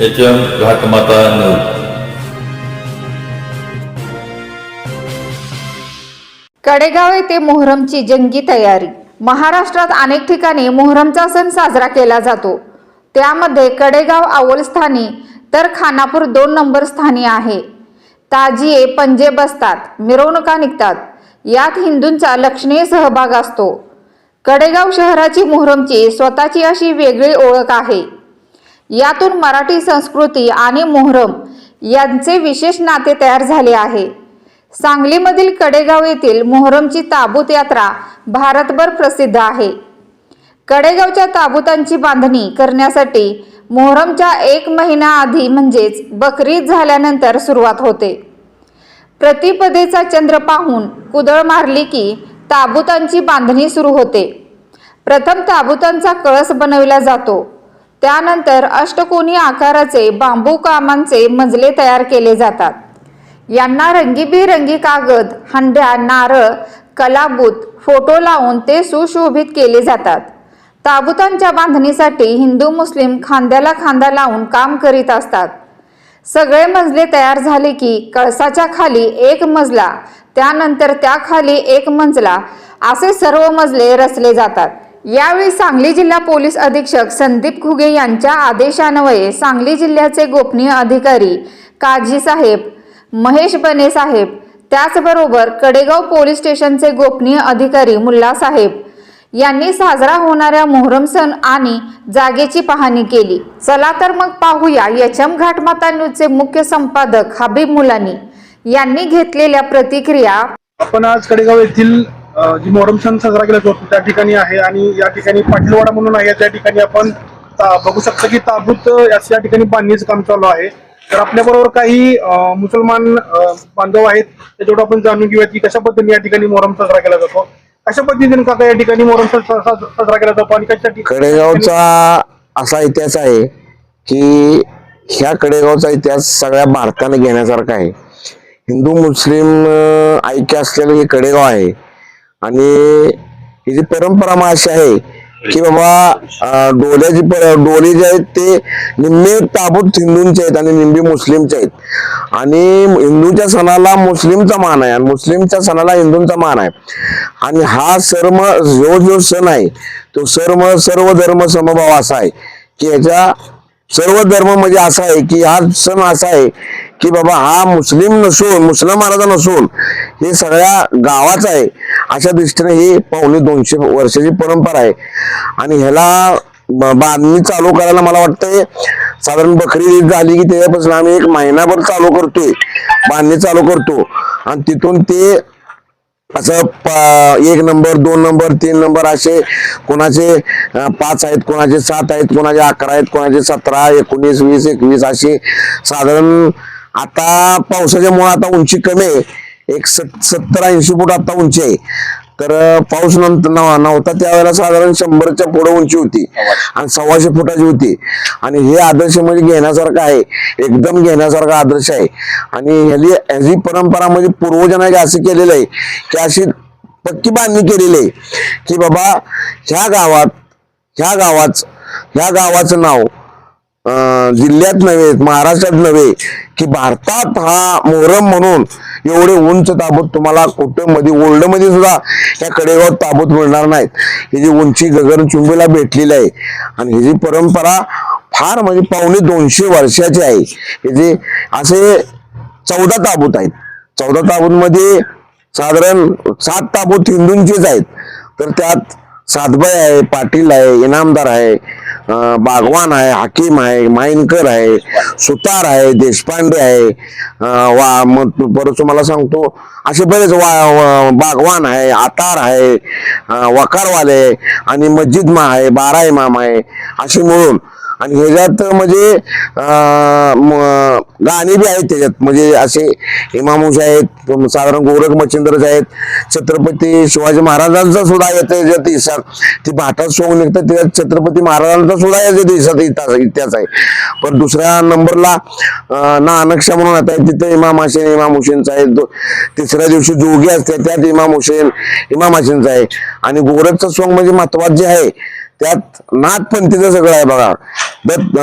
H M Ghatmata news Kadegaon येथे मोहरमची जंगी तयारी. महाराष्ट्रात अनेक ठिकाणी मोहरमचा सण साजरा केला जातो. त्यामध्ये कडेगाव अव्वल स्थानी तर खानापूर दोन नंबर स्थानी आहे. ताजिये पंजे बसतात मिरवणुका निघतात. यात हिंदूंचा लक्षणीय सहभाग असतो. कडेगाव शहराची मोहरमची स्वतःची अशी वेगळी ओळख आहे. यातून मराठी संस्कृती आणि मोहरम यांचे विशेष नाते तयार झाले आहे. सांगलीमधील कडेगाव येथील मोहरमची ताबूत यात्रा भारतभर प्रसिद्ध आहे. कडेगावच्या ताबूतांची बांधणी करण्यासाठी मोहरमच्या एक महिना आधी म्हणजेच बकरीद झाल्यानंतर सुरुवात होते. प्रतिपदेचा चंद्र पाहून कुदळ मारली की ताबुतांची बांधणी सुरू होते. प्रथम ताबुतांचा कळस बनविला जातो. त्यानंतर अष्टकोनी आकाराचे बांबू कामांचे मजले तयार केले जातात. यांना रंगीबेरंगी कागद हंड्या नारळ कलाबूत फोटो लावून ते सुशोभित केले जातात. ताबुतांच्या बांधणीसाठी हिंदू मुस्लिम खांद्याला खांदा लावून काम करीत असतात. सगळे मजले तयार झाले की कळसाच्या खाली एक मजला त्यानंतर त्याखाली एक मजला असे सर्व मजले रचले जातात. यावेळी सांगली जिल्हा पोलीस अधीक्षक संदीप खुगे यांच्या आदेशान्वये सांगली जिल्ह्याचे गोपनीय अधिकारी काजी साहेब महेश बने साहेब त्याचबरोबर कडेगाव पोलीस स्टेशनचे गोपनीय अधिकारी मुल्ला साहेब यांनी साजरा होणाऱ्या मोहरम सण आणि जागेची पाहणी केली. चला तर मग पाहूया यचम घाटमाता न्यूजचे मुख्य संपादक हबीब मुलानी यांनी घेतलेल्या प्रतिक्रिया. आपण आज कडेगाव येथील जी मोहरम सण साजरा केला जातो त्या ठिकाणी आहे आणि या ठिकाणी पाटीलवाडा म्हणून आहे त्या ठिकाणी आपण बघू शकतो की ताबूत या ठिकाणी बांधणीचं काम चालू आहे. तर आपल्याबरोबर काही मुसलमान बांधव आहेत त्याच्यावर आपण जाणून घेऊया की कशा पद्धतीने या ठिकाणी मोहरम साजरा केला जातो. कशा पद्धतीने काका या ठिकाणी मोहरम सण साजरा केला जातो आणि कशा कडेगावचा असा इतिहास आहे की ह्या कडेगावचा इतिहास सगळ्या भारताने घेण्यासारखा आहे. हिंदू मुस्लिम ऐक्य असलेलं हे कडेगाव आहे. आणि ही जी परंपरा अशी आहे की बाबा डोल्याची पर- डोले जे आहेत ते निम्मे ताबूत हिंदूंचे आहेत आणि निम्मे मुस्लिमचे आहेत. आणि हिंदूच्या सणाला मुस्लिमचा मान आहे आणि मुस्लिमच्या सणाला हिंदूंचा मान आहे. आणि हा सर्व जो जो सण आहे तो सर्व सर्व धर्म समभाव असा आहे की याच्या सर्व धर्म म्हणजे असा आहे की हा सण असा आहे की बाबा हा मुस्लिम नसून मुस्लिम महाराजा नसून हे सगळ्या गावाचा आहे अशा दृष्टीने ही पावणे दोनशे वर्षाची परंपरा आहे. आणि ह्याला बांधणी चालू करायला मला वाटतंय साधारण बकरी ईद झाली की त्याच्यापासून आम्ही एक महिनाभर चालू करतोय. बांधणी चालू करतो. आणि तिथून ते असं एक नंबर दोन नंबर तीन नंबर असे कोणाचे पाच आहेत कोणाचे सात आहेत कोणाचे अकरा आहेत कोणाचे सतरा एकोणीस वीस एकवीस असे साधारण आता पावसाच्या मुळे आता उंची कमी आहे. एक सत सत्तर ऐंशी फूट आता उंची आहे. तर पाऊस नंतर नव्हता त्यावेळेला साधारण शंभरच्या पुढे उंची होती. आणि सव्वाशे फुटाची होती. आणि हे आदर्श म्हणजे घेण्यासारखं आहे. एकदम घेण्यासारखा आदर्श आहे. आणि ह्याली ह्याची परंपरा म्हणजे पूर्वजांनी असं केलेलं आहे की अशी पक्की बांधणी केलेली आहे. की बाबा ह्या गावात ह्या गावाच ह्या गावाचं नाव जिल्ह्यात नव्हे महाराष्ट्रात नव्हे की भारतात हा मोहरम म्हणून एवढे उंच ताबूत तुम्हाला कुठं मध्ये ओल्डमध्ये सुद्धा या कडेगावात ताबूत मिळणार नाहीत. ही जी उंची गगनचुंबीला भेटलेली आहे आणि ही जी परंपरा फार म्हणजे पावणे दोनशे वर्षाची आहे. हे जे असे चौदा ताबूत आहेत. चौदा ताबूतमध्ये साधारण सात ताबूत हिंदूंचेच आहेत. तर त्यात सातबाई आहे पाटील आहे इनामदार आहे बागवान आहे हाकीम आहे माइनकर आहे सुतार आहे देशपांडे आहे. वा मग परत तुम्हाला सांगतो असे बरेच वा बागवान आहे आतार आहे वकारवाले आणि मस्जिद मा आहे बारा इमाम आहे असे मिळून आणि ह्याच्यात म्हणजे अं, गाणी बी आहेत त्याच्यात. म्हणजे असे इमामुश आहेत साधारण गोरख मच्छिंद्रच आहेत छत्रपती शिवाजी महाराजांचा सुद्धा येतं याच्यात हिस्सा ती भाटात सोंग निघतात त्याच्यात छत्रपती महाराजांचा सुद्धा याच्यात हिस्सा इतिहास इतिहास आहे. पण दुसऱ्या नंबरला अं, नानकशा म्हणून आता तिथे इमाम हसेन इमाम हुसेनचा आहे. तिसऱ्या दिवशी जोगी असते त्यात इमाम हुसेन इमाम हसेनचा आहे. आणि गोरखचं सोंग म्हणजे महत्त्वाचे आहे त्यात नाथपंथीचं सगळं आहे बघा. दत्त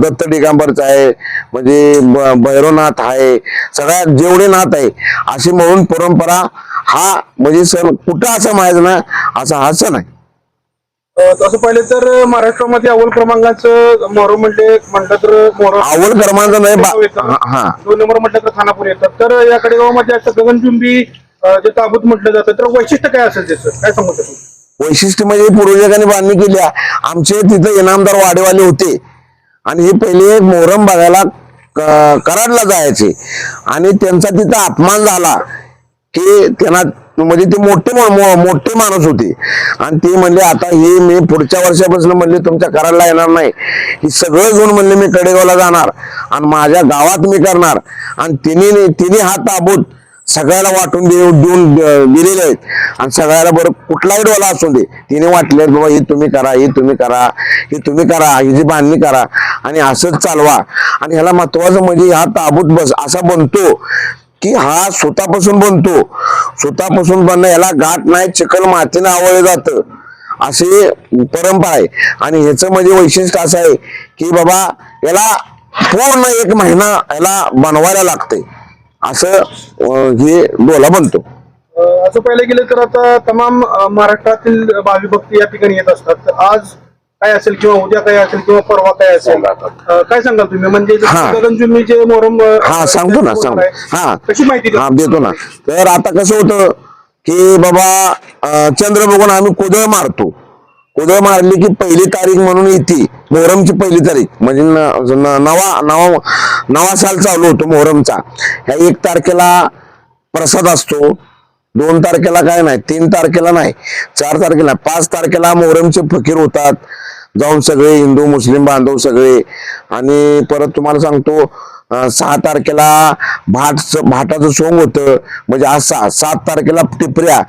दत्त दिगंबरचा आहे म्हणजे भैरवनाथ आहे सगळ्यात जेवढे नाथ आहे अशी म्हणून परंपरा हा म्हणजे सण कुठं असं माहीत ना असा हा सण आहे. तसं पाहिलं तर महाराष्ट्रामध्ये अव्वल क्रमांकाचं मोहरम म्हणजे म्हटलं तर मोहरम अव्वल क्रमांक नाही दोन नंबर म्हटलं तर खानापूर येतात. तर या कडेगावमध्ये असं गगनचुंबी जे ताबूत म्हटलं जातं तर वैशिष्ट्य काय असेल त्याचं? काय शकतो वैशिष्ट्य म्हणजे पूर्वजकांनी बांधणी केली आहे. आमचे तिथे इनामदार वाडेवाले होते. आणि हे पहिले मोहरम बघायला क- कराडला जायचे. आणि त्यांचा तिथं अपमान झाला की त्यांना म्हणजे ते मोठे मोठे माणूस होते. आणि ते म्हणले आता हे मी पुढच्या वर्षापासून म्हणले तुमच्या कराडला येणार नाही. हे सगळं घेऊन म्हणले मी कडेगावला जाणार. आणि माझ्या गावात मी करणार. आणि तिने तिने हा ताबूत सगळ्याला वाटून देऊ देऊन दिलेले आहेत. आणि सगळ्याला बरं कुठलाही डोला असू दे तिने वाटले बाबा हे तुम्ही करा हे तुम्ही करा हे तुम्ही करा हिची बांधणी करा आणि असंच चालवा. आणि ह्याला महत्वाचं म्हणजे हा ताबूत बस असा बनतो की हा स्वतःपासून बनतो. स्वतःपासून बनणं याला गाठ नाही चिकल मातीनं आवळलं जातं. असे परंपरा आहे. आणि ह्याचं म्हणजे वैशिष्ट्य असं आहे की बाबा याला पूर्ण एक महिना याला बनवायला लागते असं हे डोला बनतो असं पाहिलं गेलं तर आता तमाम महाराष्ट्रातील भावी भक्ती या ठिकाणी येत असतात. तर आज काय असेल किंवा उद्या काय असेल किंवा परवा काय असेल? अ, काय सांगाल तुम्ही? म्हणजे हा. गगनचुंबी जे मोहरम अ, हा सांगतो ना सांग हा. कशी माहिती हा देता? ना. तर आता कसं होतं की बाबा चंद्र बघून आम्ही कुदळ मारतो. उदय मारली की पहिली तारीख म्हणून येते मोहरमची पहिली तारीख. म्हणजे नवा नवा नवा साल चालू होतो मोहरमचा. ह्या एक तारखेला प्रसाद असतो दोन तारखेला काय नाही तीन तारखेला नाही चार तारखेला पाच तारखेला मोहरमचे फकीर होतात. जाऊन सगळे हिंदू मुस्लिम बांधव सगळे. आणि परत तुम्हाला सांगतो सहा तारखेला भाट भाटाचं सोंग होतं. म्हणजे आज सहा सात तारखेला टिपऱ्या.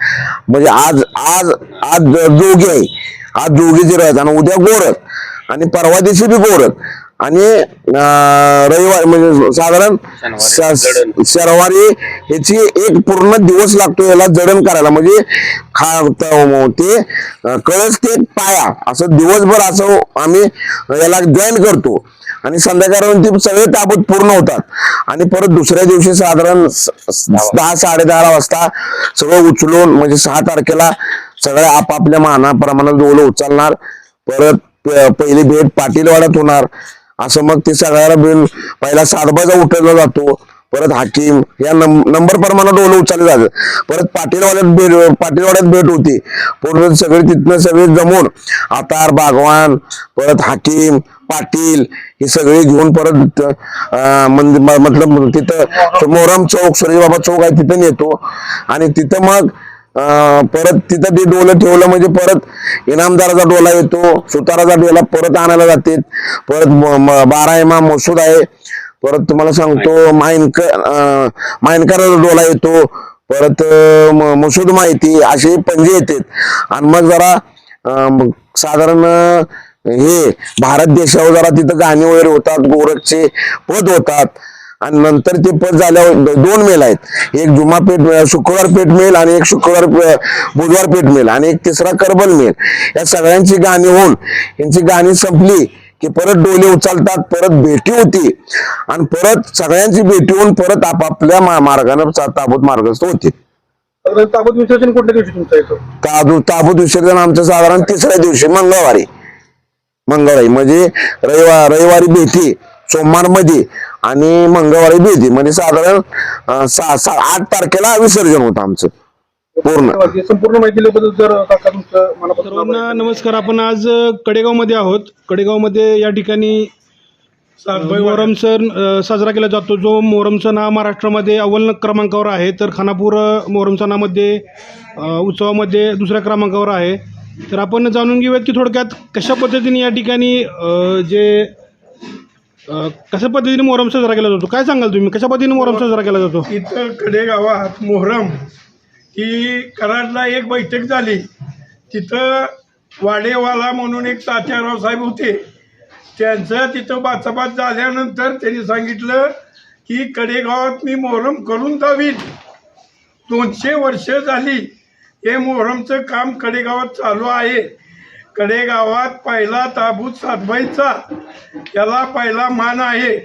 म्हणजे आज आज आज जोगी आहे. आज जोगी जे राहत आणि उद्या गोरत आणि परवा दिवशी बी गोरत आणि अं, रविवार म्हणजे साधारण शनिवारी ह्याची एक पूर्ण दिवस लागतो याला जडण करायला. म्हणजे खा त- कळस ते पाया असं दिवसभर असं आम्ही याला जॉईन करतो. आणि संध्याकाळपर्यंत सगळे ताबूत पूर्ण होतात. आणि परत दुसऱ्या दिवशी साधारण दहा साडे दहा वाजता सगळं उचलून म्हणजे सहा तारखेला सगळ्या आपापल्या मानाप्रमाणे डोलं उचलणार परत पहिली भेट पाटीलवाड्यात होणार. असं मग ते सगळ्याला बिल पहिला सातबाजा उठवला जातो परत हाकीम या नंबर प्रमाणे डोलं उचलले जातं. परत पाटीलवाड्यात भेट पाटीलवाड्यात भेट होती. पूर्ण सगळे तिथनं सगळे जमून आतार बागवान परत हाकीम पाटील हे सगळे घेऊन परत मंदिर मतलब तिथं मोहरम चौक बाबा चौक आहे तिथं नेतो. आणि तिथं मग परत तिथं ते डोलं ठेवलं म्हणजे परत इनामदाराचा डोला येतो सुताराचा डोला परत आणायला जाते. परत म- बारा एमा मसूद आहे. परत तुम्हाला सांगतो माइनक अं, माइनकराचा डोला येतो. परत म- मसूद माहिती असे पंजे येतात. आणि मग जरा मग साधारण हे भारत देशावर जरा तिथं गाणी वगैरे होतात गोरखचे पद होतात. आणि नंतर ते पद झाल्यावर दोन मेल आहेत. एक जुमा पेठ शुक्रवार पेठ मेल आणि एक शुक्रवार बुधवार पेठ मेल आणि एक तिसरा करबल मेल. या सगळ्यांची गाणी होऊन यांची गाणी संपली की परत डोले उचलतात परत भेटी होती. आणि परत सगळ्यांची भेटी होऊन परत आपापल्या मार्गानं ताबूत मार्गस्थ होते ताबूत विसर्जन कोणत्या दिवशी ताबूत विसर्जन आमचं साधारण तिसऱ्या दिवशी मंगळवारी. मंगळवारी म्हणजे रविवार रविवारी भेटी सोमवारमध्ये आणि मंगळवारी भेटी म्हणजे साधारण सहा सहा आठ तारखेला विसर्जन होतं आमचं. पूर्ण. संपूर्ण माहिती दिल्याबद्दल जर काका तुमचं मनापासून आभार. सर्वांना नमस्कार. आपण आज कडेगावमध्ये आहोत. कडेगावमध्ये या ठिकाणी मोहरम सण अ, साजरा केला जातो. जो मोहरम सण हा महाराष्ट्रामध्ये अव्वल क्रमांकावर आहे तर खानापूर अ, मोहरम सणामध्ये अ, उत्सवामध्ये दुसऱ्या क्रमांकावर आहे. तर आपण जाणून घेऊयात की थोडक्यात कशा पद्धतीने या ठिकाणी अ, जे अ, कशा पद्धतीने मोहरम साजरा केला जातो? काय सांगाल तुम्ही? कशा पद्धतीने मोहरम साजरा केला जातो? इथं कडेगावात मोहरम ही कराडला एक बैठक झाली. तिथं वाडेवाला म्हणून एक तात्याराव साहेब होते. त्यांचं तिथं बाचाबाच झाल्यानंतर त्यांनी सांगितलं की कडेगावात मी मोहरम करून दावीन दोनशे वर्ष झाली हे मोहरमचं काम कडेगावात चालू आहे. कडेगावात पहिला ताबूत सातबाईचा याला पहिला मान आहे.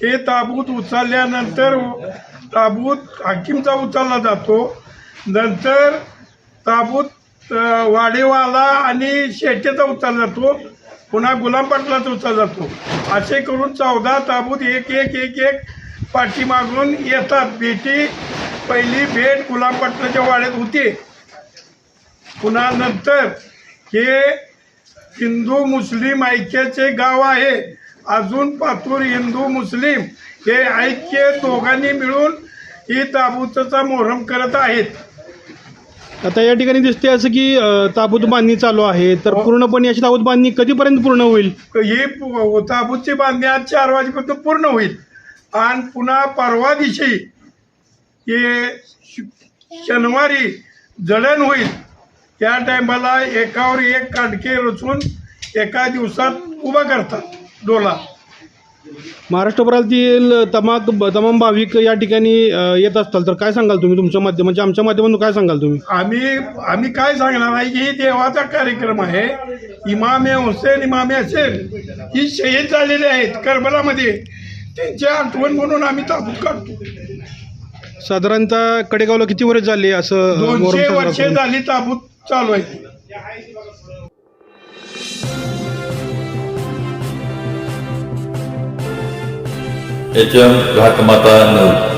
ते ताबूत उचलल्यानंतर ताबूत हाकीमचा उचलला जातो. नंतर ताबूत वाडेवाला आणि शेट्याचा उचलला जातो. पुन्हा गुलाम पाटलाचा उचलला जातो. असे करून चौदा ताबूत एक एक एक एक पाठीमागून येतात. भेटी पहिली भेट गुलाम पाटलाच्या वाड्यात होती. पुन्हा नंतर हे हिंदू मुस्लिम ऐक्याचे गाव आहे. अजून पातूर हिंदू मुस्लिम हे ऐक्य दोघांनी मिळून ही ताबूतचा मोहरम करत आहेत. आता या ठिकाणी दिसते असं की अ, ताबूत बांधणी चालू आहे. तर पूर्णपणे अशी ताबूत बांधणी कधीपर्यंत पूर्ण होईल? ही पु- ताबूतची बांधणी आज चार वाजेपर्यंत पूर्ण होईल. आणि पुन्हा परवा दिवशी हे श- शनिवारी जळण होईल. त्या टायमाला एकावर एक कांडके रचून एका दिवसात उभा करतात डोला. महाराष्ट्रभरातील तमाक तमाम भाविक या ठिकाणी अ, येत असताल तर काय सांगाल तुम्ही तुमच्या माध्यम म्हणजे आमच्या माध्यमातून काय सांगाल तुम्ही? आम्ही आम्ही काय सांगणार आहे की ही देवाचा कार्यक्रम आहे. इमामे हुसेन इमामे हसेन ही शहीद झालेले आहेत करबलामध्ये. त्यांची आठवण म्हणून आम्ही ताबूत काढतो. साधारणतः कडेगावला किती वर्ष झाले असं मोहरम दोनशे साजरा वर्षे करून? झाली ताबूत चालू आहे. H M Ghatmata news